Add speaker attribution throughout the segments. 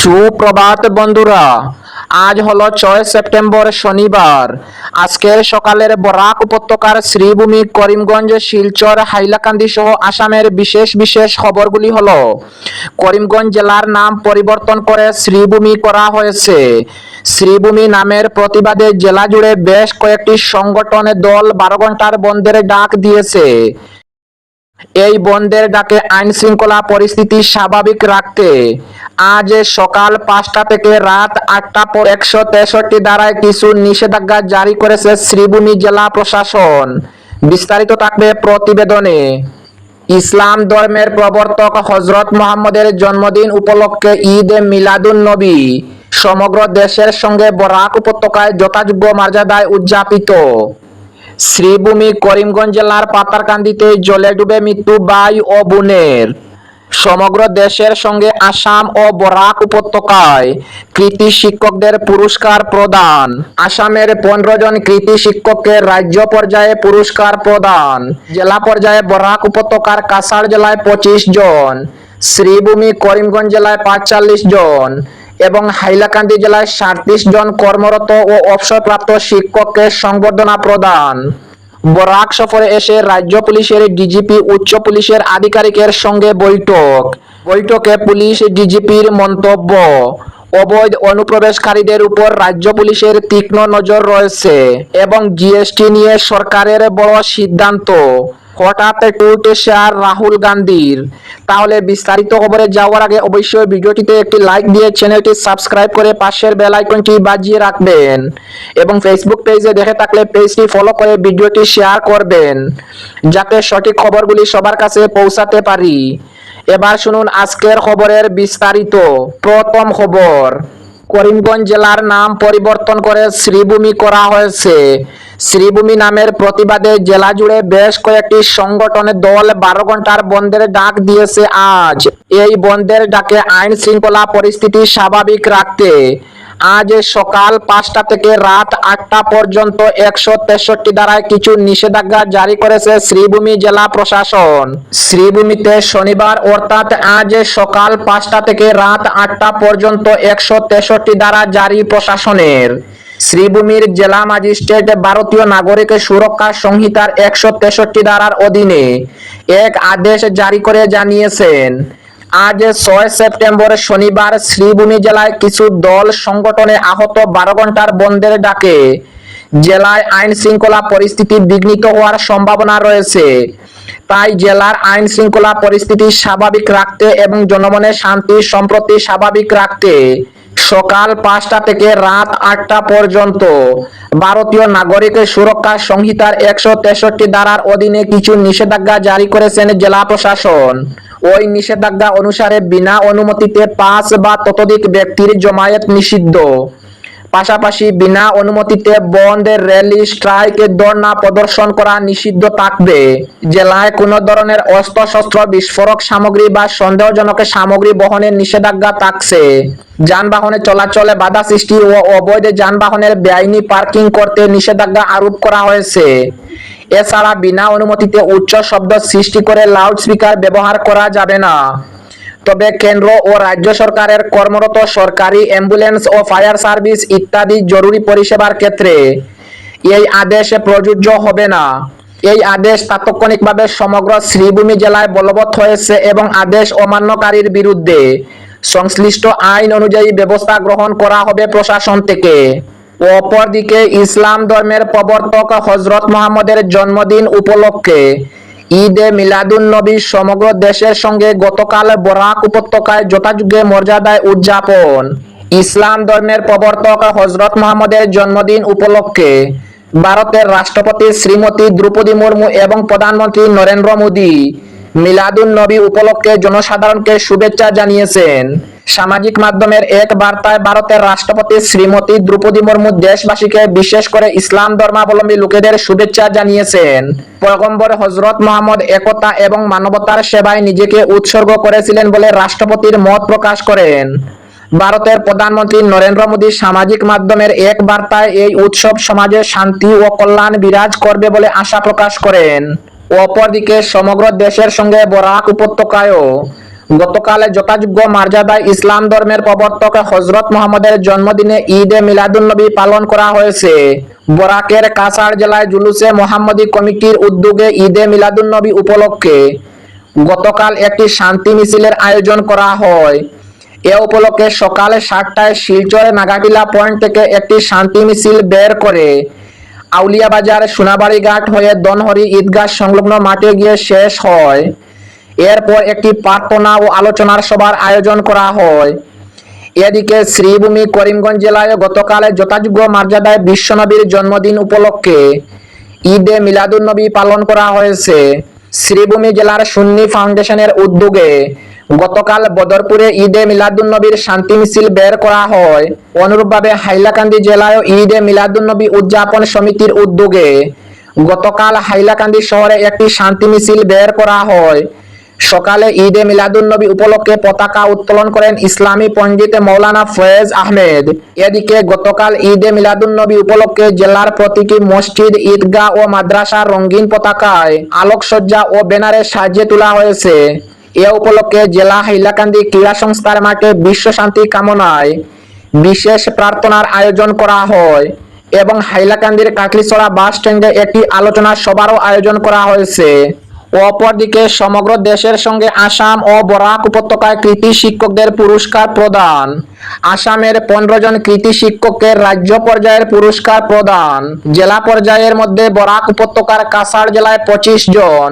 Speaker 1: সুপ্রভাত বন্ধুরা, আজ হলো ছয় সেপ্টেম্বর শনিবার। আজকের সকালের বরাক উপত্যকার শ্রীভূমি করিমগঞ্জ, শিলচর, হাইলাকান্দি সহ আসামের বিশেষ বিশেষ খবরগুলি হলো, করিমগঞ্জ জেলার নাম পরিবর্তন করে শ্রীভূমি করা হয়েছে। শ্রীভূমি নামের প্রতিবাদে জেলা জুড়ে বেশ কয়েকটি সংগঠন দল বারো ঘণ্টার বন্ধের ডাক দিয়েছে। এই বন্ধের ডাকে আইন শৃঙ্খলা পরিস্থিতি স্বাভাবিক রাখতে আজ সকাল পাঁচটা থেকে রাত আটটা পর একশো তেষট্টি ধারায় কিছু নিষেধাজ্ঞা জারি করেছে শ্রীভূমি জেলা প্রশাসন। বিস্তারিত থাকবে প্রতিবেদনে। ইসলাম ধর্মের প্রবর্তক হজরত মোহাম্মদের জন্মদিন উপলক্ষে ঈদ মিলাদুন নবী। সমগ্র দেশের সঙ্গে বরাক উপত্যকায় যথাযোগ্য মর্যাদায় উদযাপিত। শ্রীভূমি করিমগঞ্জ জেলার পাতারকান্দিতে জলে ডুবে মৃত্যু বাই ও বোনের। সমগ্র দেশের সঙ্গে আসাম ও বরাক উপত্যকায় কৃতি শিক্ষকদের পুরস্কার প্রদান। আসামের পনেরো জন কৃতি শিক্ষককে রাজ্য পর্যায়ে পুরস্কার প্রদান। জেলা পর্যায়ে বরাক উপত্যকার কাছাড় জেলায় পঁচিশ জন। শ্রীভূমি করিমগঞ্জ জেলায় পাঁচচল্লিশ জন। এবং হাইলাকান্দি জেলায় সাঁত্রিশ জন কর্মরত ও অবসরপ্রাপ্ত শিক্ষককে সংবর্ধনা প্রদান। বরাক সফরে এসে রাজ্য পুলিশের ডিজিপি, উচ্চ পুলিশের আধিকারিকের সঙ্গে বৈঠক। বৈঠকে পুলিশ ডিজিপির মন্তব্য, অবৈধ অনুপ্রবেশকারীদের উপর রাজ্য পুলিশের তীক্ষ্ণ নজর রয়েছে এবং জিএসটি নিয়ে সরকারের বড় সিদ্ধান্ত। হঠাৎ টুইট শেয়ার রাহুল গান্ধীর। তাহলে বিস্তারিত খবরে যাওয়ার আগে অবশ্যই ভিডিওটিতে একটি লাইক দিয়ে চ্যানেলটি সাবস্ক্রাইব করে পাশের বেল আইকনটি বাজিয়ে রাখবেন। এবং ফেসবুক পেজে দেখে থাকলে পেজটি ফলো করে ভিডিওটি শেয়ার করবেন, যাতে সঠিক খবরগুলি সবার কাছে পৌঁছাতে পারি। এবার শুনুন আজকের খবরের বিস্তারিত। প্রথম খবর। করিমগঞ্জ জেলার নাম পরিবর্তন করে শ্রীভূমি করা হয়েছে। শ্রীভূমি নামের প্রতিবাদে জেলা জুড়ে বেশ কয়েকটি সংগঠনের দল বারো ঘণ্টার বন্ধের ডাক দিয়েছে আজ। এই বন্ধের ডাকে আইন শৃঙ্খলা পরিস্থিতি স্বাভাবিক রাখতে আজ সকাল পাঁচটা থেকে রাত আটটা পর্যন্ত একশো তেষট্টি ধারায় কিছু নিষেধাজ্ঞা জারি করেছে শ্রীভূমি জেলা প্রশাসন। শ্রীভূমিতে শনিবার, অর্থাৎ আজ সকাল পাঁচটা থেকে রাত আটটা পর্যন্ত একশো তেষট্টি ধারা জারি প্রশাসনের। শ্রীভূমির জেলা ম্যাজিস্ট্রেট ভারতীয় নাগরিক সুরক্ষা সংহিতার একশো তেষট্টি ধারার অধীনে এক আদেশ জারি করে জানিয়েছেন। আজ ছয় সেপ্টেম্বর শনিবার শ্রীভূমি জেলায় কিছু দল সংগঠনে আহত বারো ঘণ্টার বন্ধের ডাকে। জেলায় আইন শৃঙ্খলা পরিস্থিতি বিঘ্নিত হওয়ার সম্ভাবনা রয়েছে। তাই জেলার আইন শৃঙ্খলা পরিস্থিতি স্বাভাবিক রাখতে এবং জনমনে শান্তি সম্প্রতি স্বাভাবিক রাখতে সকাল পাঁচটা থেকে রাত আটটা পর্যন্ত ভারতীয় নাগরিকের সুরক্ষা সংহিতার একশো তেষট্টি ধারার অধীনে কিছু নিষেধাজ্ঞা জারি করেছেন জেলা প্রশাসন। ওই নিষেধাজ্ঞা অনুসারে বিনা অনুমতিতে পাঁচ বা ততোধিক ব্যক্তির জমায়েত নিষিদ্ধ। পাশাপাশি বিনা অনুমতিতে বন্ধের র্যালি, স্ট্রাইক ধর্ণা প্রদর্শন করা নিষিদ্ধ থাকবে। জেলায় কোনো ধরনের অস্ত্রশস্ত্র, বিস্ফোরক সামগ্রী বা সন্দেহজনক সামগ্রী বহনের নিষেধাজ্ঞা থাকছে। যানবাহনে চলাচলে বাধা সৃষ্টি ও অবৈধ যানবাহনের বেআইনি পার্কিং করতে নিষেধাজ্ঞা আরোপ করা হয়েছে। এছাড়া বিনা অনুমতিতে উচ্চ শব্দ সৃষ্টি করে লাউড স্পিকার ব্যবহার করা যাবে না। তবে কেন্দ্র ও রাজ্য সরকারের কর্মরত সরকারি অ্যাম্বুলেন্স ও ফায়ার সার্ভিস ইত্যাদি জরুরি পরিষেবার ক্ষেত্রে এই আদেশ প্রযোজ্য হবে না। এই আদেশ তাৎক্ষণিকভাবে সমগ্র শ্রীভূমি জেলায় বলবৎ হয়েছে এবং আদেশ অমান্যকারীর বিরুদ্ধে সংশ্লিষ্ট আইন অনুযায়ী ব্যবস্থা গ্রহণ করা হবে প্রশাসন থেকে। অপরদিকে ইসলাম ধর্মের প্রবর্তক হজরত মোহাম্মদের জন্মদিন উপলক্ষে ঈদে মিলাদুন নবী সমগ্র দেশের সঙ্গে গতকাল বরাক উপত্যকায় যথাযোগ্য মর্যাদায় উদযাপন। ইসলাম ধর্মের প্রবর্তক হজরত মোহাম্মদের জন্মদিন উপলক্ষে ভারতের রাষ্ট্রপতি শ্রীমতী দ্রৌপদী মুর্মু এবং প্রধানমন্ত্রী নরেন্দ্র মোদী মিলাদুন নবী উপলক্ষে জনসাধারণকে শুভেচ্ছা জানিয়েছেন। সামাজিক মাধ্যমের এক বার্তায় ভারতের রাষ্ট্রপতি শ্রীমতী দ্রৌপদী মুর্মু দেশবাসীকে বিশেষ করে ইসলাম ধর্মাবলম্বী লোকেদের শুভেচ্ছা জানিয়েছেন। পয়গম্বর হজরত মোহাম্মদ একতা এবং মানবতার সেবায় নিজেকে উৎসর্গ করেছিলেন বলে রাষ্ট্রপতির মত প্রকাশ করেন। ভারতের প্রধানমন্ত্রী নরেন্দ্র মোদী সামাজিক মাধ্যমের এক বার্তায় এই উৎসব সমাজে শান্তি ও কল্যাণ বিরাজ করবে বলে আশা প্রকাশ করেন। অপরদিকে সমগ্র দেশের সঙ্গে বরাক উপত্যকায়ও গতকালে যথাযোগ্য মর্যাদায় ইসলাম ধর্মের প্রবর্তক হজরত মোহাম্মদের জন্মদিনে ঈদে মিলাদুন্নবী পালন করা হয়েছে। বরাকের কাছাড় জেলায় জুলুসে মোহাম্মদী কমিটির উদ্যোগে ঈদে মিলাদুন্নবী উপলক্ষে গতকাল একটি শান্তি মিছিলের আয়োজন করা হয়। এ উপলক্ষে সকালে সাতটায় শিলচরে নাগাটিলা পয়েন্ট থেকে একটি শান্তি মিছিল বের করে আউলিয়া বাজার, সোনাবাড়ি ঘাট হয়ে দনহরি ঈদগাহ সংলগ্ন মাঠে গিয়ে শেষ হয়। এরপর একটি প্রার্থনা ও আলোচনার সভার আয়োজন করা হয়। এদিকে শ্রীভূমি করিমগঞ্জ জেলায় গতকাল যথাযোগ্য মর্যাদায় বিশ্বনবীর জন্মদিন উপলক্ষে ঈদে মিলাদুন্নবী পালন করা হয়েছে। শ্রীভূমি জেলার সুন্নি ফাউন্ডেশনের উদ্যোগে গতকাল বদরপুরে ঈদে মিলাদুন্নবীর শান্তি মিছিল বের করা হয়। অনুরূপভাবে হাইলাকান্দি জেলায় ঈদে মিলাদুন্নবী উদযাপন সমিতির উদ্যোগে গতকাল হাইলাকান্দি শহরে একটি শান্তি মিছিল বের করা হয়। সকালে ঈদে মিলাদুন্নবী উপলক্ষে পতাকা উত্তোলন করেন ইসলামী পণ্ডিত মৌলানা ফয়েজ আহমেদ। এদিকে গতকাল ঈদে মিলাদুন্নবী উপলক্ষে জেলার প্রতিটি মসজিদ, ঈদগাহ ও মাদ্রাসার রঙিন পতাকায় আলোকসজ্জা ও ব্যানারে সাজিয়ে তোলা হয়েছে। এ উপলক্ষে জেলা হাইলাকান্দি ক্রীড়া সংস্থার মাঠে বিশ্ব শান্তি কামনায় বিশেষ প্রার্থনার আয়োজন করা হয় এবং হাইলাকান্দির কাকলিছড়া বাস স্ট্যান্ডে একটি আলোচনা সভারও আয়োজন করা হয়েছে। অপরদিকে সমগ্র দেশের সঙ্গে আসাম ও বরাক উপত্যকায় কৃতি শিক্ষকদের পুরস্কার প্রদান। আসামের পনেরো জন কৃতি শিক্ষককে রাজ্য পর্যায়ের পুরস্কার প্রদান। জেলা পর্যায়ের মধ্যে বরাক উপত্যকার কাছাড় জেলায় পঁচিশ জন।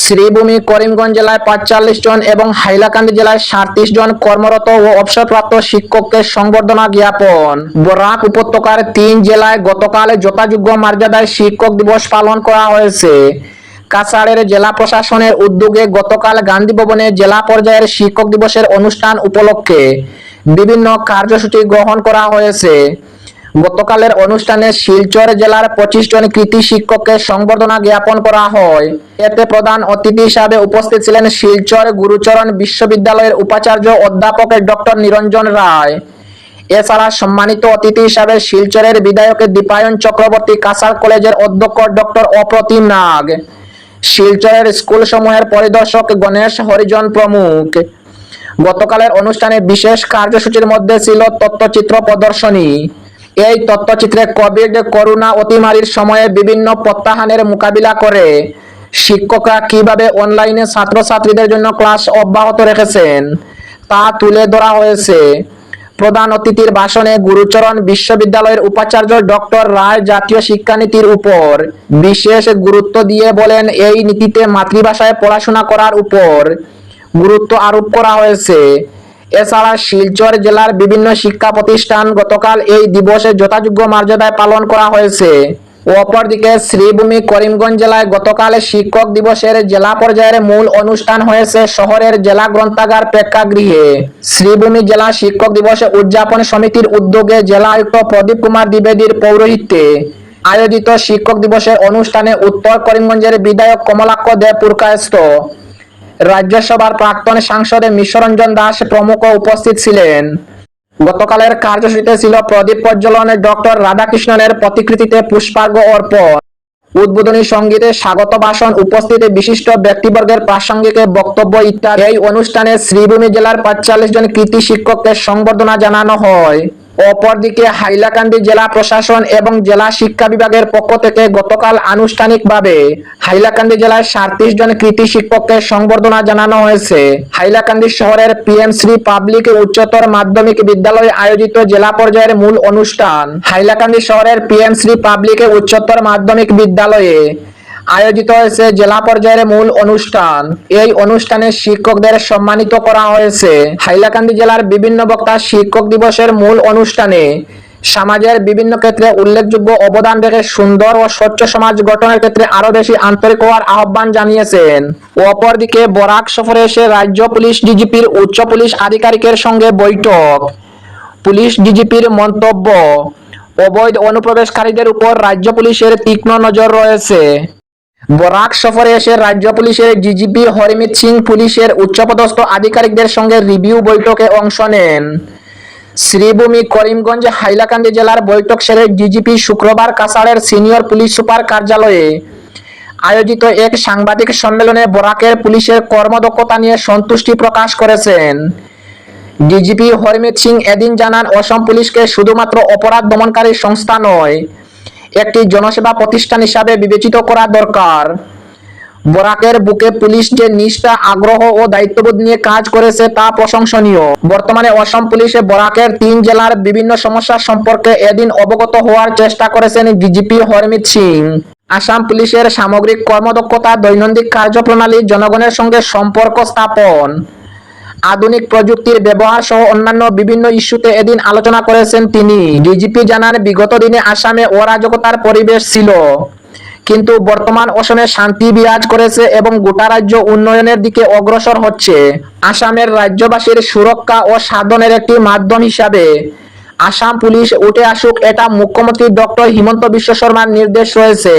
Speaker 1: শ্রীভূমি করিমগঞ্জ জেলায় পাঁচচল্লিশ জন এবং হাইলাকান্দি জেলায় সাঁত্রিশ জন কর্মরত ও অবসরপ্রাপ্ত শিক্ষককে সংবর্ধনা জ্ঞাপন। বরাক উপত্যকার তিন জেলায় গতকাল যথাযোগ্য মর্যাদায় শিক্ষক দিবস পালন করা হয়েছে। কাছাড়ের জেলা প্রশাসনের উদ্যোগে গতকাল গান্ধী ভবনে জেলা পর্যায়ের শিক্ষক দিবসের অনুষ্ঠান উপলক্ষে বিভিন্ন কার্যসূচি গ্রহণ করা হয়েছে। গতকালের অনুষ্ঠানে শিলচর জেলার পঁচিশ জন কৃতি শিক্ষককে সংবর্ধনা জ্ঞাপন করা হয়। এতে প্রধান অতিথি হিসাবে উপস্থিত ছিলেন শিলচর গুরুচরণ বিশ্ববিদ্যালয়ের উপাচার্য অধ্যাপক ডক্টর নিরঞ্জন রায়। এছাড়া সম্মানিত অতিথি হিসাবে শিলচরের বিধায়ক দীপায়ন চক্রবর্তী কাসার কলেজের অধ্যক্ষ ডক্টর অপ্রতিম নাগ। শিলচরের স্কুল সমূহের পরিদর্শক গণেশ হরিজন প্রমুখ। গতকালের অনুষ্ঠানে বিশেষ কার্যসূচির মধ্যে ছিল তথ্যচিত্র প্রদর্শনী। এই তথ্যচিত্রে কোভিড করোনা অতিমারির সময়ে বিভিন্ন প্রত্যাহানের মোকাবিলা করে শিক্ষকরা কীভাবে অনলাইনে ছাত্রছাত্রীদের জন্য ক্লাস অব্যাহত রেখেছেন তা তুলে ধরা হয়েছে। প্রধান অতিথির ভাষণে গুরুচরণ বিশ্ববিদ্যালয়ের উপাচার্য ডক্টর রায় জাতীয় শিক্ষানীতির উপর বিশেষ গুরুত্ব দিয়ে বলেন, এই নীতিতে মাতৃভাষায় পড়াশোনা করার উপর গুরুত্ব আরোপ করা হয়েছে। এছাড়া শিলচর জেলার বিভিন্ন শিক্ষা প্রতিষ্ঠান গতকাল এই দিবসে যথাযোগ্য মর্যাদায় পালন করা হয়েছে। অপরদিকে শ্রীভূমি করিমগঞ্জ জেলায় গতকাল শিক্ষক দিবসের জেলা পর্যায়ের মূল অনুষ্ঠান হয়েছে শহরের জেলা গ্রন্থাগার প্রেক্ষাগৃহে। শ্রীভূমি জেলা শিক্ষক দিবসে উদযাপন সমিতির উদ্যোগে জেলা আয়ুক্ত প্রদীপ কুমার দ্বিবেদীর পৌরোহিত্যে আয়োজিত শিক্ষক দিবসের অনুষ্ঠানে উত্তর করিমগঞ্জের বিধায়ক কমলাক্ষ দেব পুরকায়স্থ রাজ্যসভার প্রাক্তন সাংসদ মিশ্বরঞ্জন দাস প্রমুখ উপস্থিত ছিলেন। গতকালের কার্যসূচিতে ছিল প্রদীপ প্রজ্বলন, ডক্টর রাধাকৃষ্ণনের প্রতিকৃতিতে পুষ্পার্ঘ্য অর্পণ। উদ্বোধনী সঙ্গীতে স্বাগত ভাষণ উপস্থিত বিশিষ্ট ব্যক্তিবর্গের প্রাসঙ্গিক বক্তব্য ইত্যাদি। এই অনুষ্ঠানে শ্রীভূমি জেলার পাঁচচল্লিশ জন কৃতি শিক্ষককে সংবর্ধনা জানানো হয়। অপরদিকে হাইলাকান্দি জেলা প্রশাসন এবং জেলা শিক্ষা বিভাগের পক্ষ থেকে গতকাল আনুষ্ঠানিকভাবে হাইলাকান্দি জেলায় সাঁত্রিশ জন কৃতি শিক্ষককে সংবর্ধনা জানানো হয়েছে। হাইলাকান্দি শহরের পিএম শ্রী পাবলিক উচ্চতর মাধ্যমিক বিদ্যালয়ে আয়োজিত জেলা পর্যায়ের মূল অনুষ্ঠান। হাইলাকান্দি শহরের পিএম শ্রী পাবলিক উচ্চতর মাধ্যমিক বিদ্যালয়ে আয়োজিত হয়েছে জেলা পর্যায়ের মূল অনুষ্ঠান। এই অনুষ্ঠানে শিক্ষকদের সম্মানিত করা হয়েছে। হাইলাকান্দি জেলার বিভিন্ন বক্তা শিক্ষক দিবসের মূল অনুষ্ঠানে সমাজের বিভিন্ন ক্ষেত্রে উল্লেখযোগ্য অবদান রেখে সুন্দর ও স্বচ্ছ সমাজ গঠনের ক্ষেত্রে আরও বেশি আন্তরিক হওয়ার আহ্বান জানিয়েছেন। অপরদিকে বরাক সফরে এসে রাজ্য পুলিশ ডিজিপির উচ্চ পুলিশ আধিকারিকের সঙ্গে বৈঠক। পুলিশ ডিজিপির মন্তব্য, অবৈধ অনুপ্রবেশকারীদের উপর রাজ্য পুলিশের তীক্ষ্ণ নজর রয়েছে। বরাক সফরে এসে রাজ্য পুলিশের ডিজিপি হরমিত সিং পুলিশের উচ্চপদস্থ আধিকারিকদের সঙ্গে রিভিউ বৈঠকে অংশ নেন। শ্রীভূমি করিমগঞ্জ, হাইলাকান্দি জেলার বৈঠক সেরে ডিজিপি শুক্রবার কাছাড়ের সিনিয়র পুলিশ সুপার কার্যালয়ে আয়োজিত এক সাংবাদিক সম্মেলনে বরাকের পুলিশের কর্মদক্ষতা নিয়ে সন্তুষ্টি প্রকাশ করেছেন। ডিজিপি হরমিত সিং এদিন জানান, অসম পুলিশকে শুধুমাত্র অপরাধ দমনকারী সংস্থা নয় একটি জনসেবা প্রতিষ্ঠান হিসাবে বিবেচিত করা দরকার। বরাকের বুকে পুলিশ যে নিষ্ঠা, আগ্রহ ও দায়িত্ববোধ নিয়ে কাজ করেছে তা প্রশংসনীয়। বর্তমানে অসম পুলিশে বরাকের তিন জেলার বিভিন্ন সমস্যা সম্পর্কে এদিন অবগত হওয়ার চেষ্টা করেছেন ডিজিপি হরমিত সিং। আসাম পুলিশের সামগ্রিক কর্মদক্ষতা, দৈনন্দিন কার্যপ্রণালী, জনগণের সঙ্গে সম্পর্ক স্থাপন। আধুনিক প্রযুক্তির ব্যবহার সহ অন্যান্য বিভিন্ন ইস্যুতে এদিন আলোচনা করেছেন তিনি। ডিজিপি জানান, বিগত দিনে আসামে অরাজকতার পরিবেশ ছিল। কিন্তু বর্তমান অসমে শান্তি বিরাজ করেছে এবং গোটা রাজ্য উন্নয়নের দিকে অগ্রসর হচ্ছে। আসামের রাজ্যবাসীর সুরক্ষা ও সাধনের একটি মাধ্যম হিসাবে আসাম পুলিশ উঠে আসুক এটা মুখ্যমন্ত্রী ডক্টর হিমন্ত বিশ্ব শর্মার নির্দেশ রয়েছে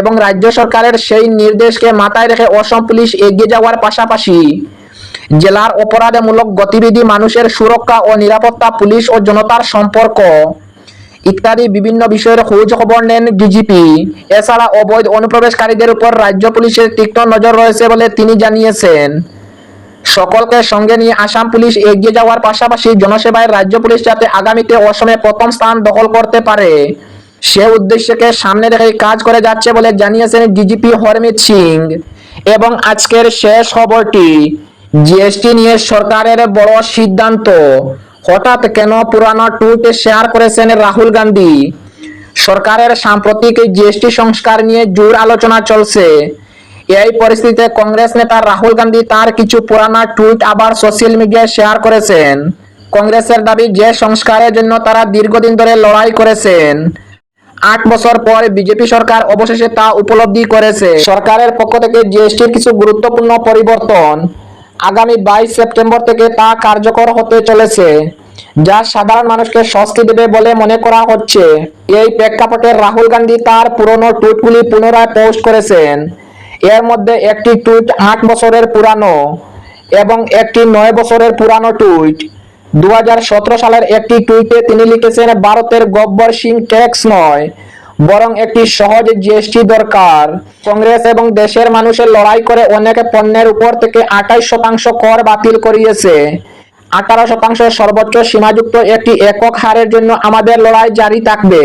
Speaker 1: এবং রাজ্য সরকারের সেই নির্দেশকে মাথায় রেখে অসম পুলিশ এগিয়ে যাওয়ার পাশাপাশি জেলার অপরাধমূলক গতিবিধি মানুষের সুরক্ষা ও নিরাপত্তা, পুলিশ ও জনতার সম্পর্ক। ইত্যাদি বিভিন্ন বিষয়ের খোঁজ খবর নেন ডিজিপি এছাড়া অবৈধ অনুপ্রবেশকারীদের উপর রাজ্য পুলিশের তীক্ষ্ণ নজর রয়েছে বলে তিনি জানিয়েছেন। সকলকে সঙ্গে নিয়ে আসাম পুলিশ এগিয়ে যাওয়ার পাশাপাশি জনসেবায় রাজ্য পুলিশ যাতে আগামীতে অসমে প্রথম স্থান দখল করতে পারে, সে উদ্দেশ্যকে সামনে রেখে কাজ করে যাচ্ছে বলে জানিয়েছেন ডিজিপি হরমিত সিং। এবং আজকের শেষ খবরটি জিএসটি নিয়ে সরকারের বড় সিদ্ধান্ত। হঠাৎ কেন পুরানো টুইট শেয়ার করেছেন রাহুল গান্ধী? সরকারের সাম্প্রতিক জিএসটি সংস্কার নিয়ে জোর আলোচনা চলছে। এই পরিস্থিতিতে কংগ্রেস নেতা রাহুল গান্ধী তার কিছু পুরানা টুইট আবার সোশ্যাল মিডিয়ায় শেয়ার করেছেন। কংগ্রেসের দাবি, যে সংস্কারের জন্য তারা দীর্ঘদিন ধরে লড়াই করেছেন। আট বছর পর বিজেপি সরকার অবশেষে তা উপলব্ধি করেছে। সরকারের পক্ষ থেকে জিএসটির কিছু গুরুত্বপূর্ণ পরিবর্তন আগামী বাইশ সেপ্টেম্বর থেকে তা কার্যকর হতে চলেছে, যা সাধারণ মানুষকে স্বস্তি দেবে বলে মনে করা হচ্ছে। এই প্রেক্ষাপটে রাহুল গান্ধী তার পুরনো টুইটগুলি পুনরায় পোস্ট করেছেন। এর মধ্যে একটি টুইট আট বছরের পুরানো এবং একটি নয় বছরের পুরানো টুইট। দু হাজার সতেরো সালের একটি টুইটে তিনি লিখেছেন, ভারতের গব্বর সিং ট্যাক্স নয় বরং একটি সহজ জিএসটি দরকার। কংগ্রেস এবং দেশের মানুষের লড়াই করে অনেকে পণ্যের উপর থেকে আঠাইশ শতাংশ কর বাতিল করিয়েছে। আঠারো শতাংশ সর্বোচ্চ সীমাযুক্ত একটি একক হারের জন্য আমাদের লড়াই জারি থাকবে।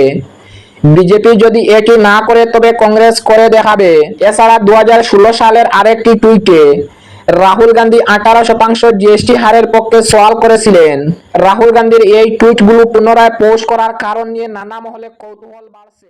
Speaker 1: বিজেপি যদি এটি না করে, তবে কংগ্রেস করে দেখাবে। এছাড়া দু হাজার ষোলো সালের আরেকটি টুইটে, রাহুল গান্ধী আঠারো শতাংশ জিএসটি হারের পক্ষে সওয়াল করেছিলেন। রাহুল গান্ধীর এই টুইটগুলো পুনরায় পোস্ট করার কারণ নিয়ে নানা মহলে কৌতূহল বাড়ছে।